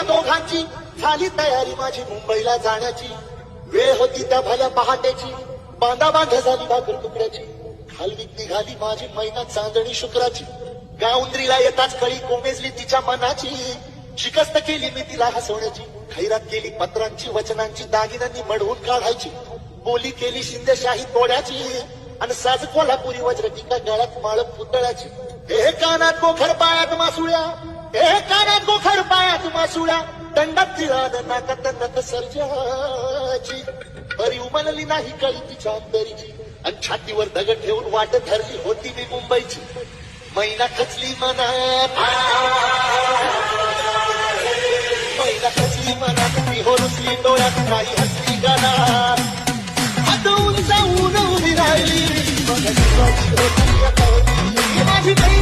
आम्हा दोघांची झाली तयारी माझी मुंबईला जाण्याची. वेळ होती त्या भल्या पहाटेची. बांधा बांधा झाली भाकर तुकड्याची. हलवीत निघाली माझी महिना चांदणी शुक्राची. गावंद्रीला येताच कळी कोमेजली तिच्या मनाची. शिकस्त केली मी तिला हसवण्याची. खैरात केली पत्रांची वचनांची दागिन्यांनी मडवून काढायची. बोली केली शिंदेशाही तोड्याची. आणि साज कोल्हापुरी वज्र टीका गळ्यात माळ पुतळ्याची. हे कानात गोखर पायात मासुळ्या. हे कानात गोखर सुळा दंडाची आद नाकात नत सर्जाची. बरी उमलली नाही कळी तिच्या अंतरीची आणि छातीवर दगड ठेवून वाट धरली होती मी मुंबईची. मैना खचली मना. मैना खचली मना. मी हो रुसली डोळ्यात काही हसली गाना. आता उंच उन माझी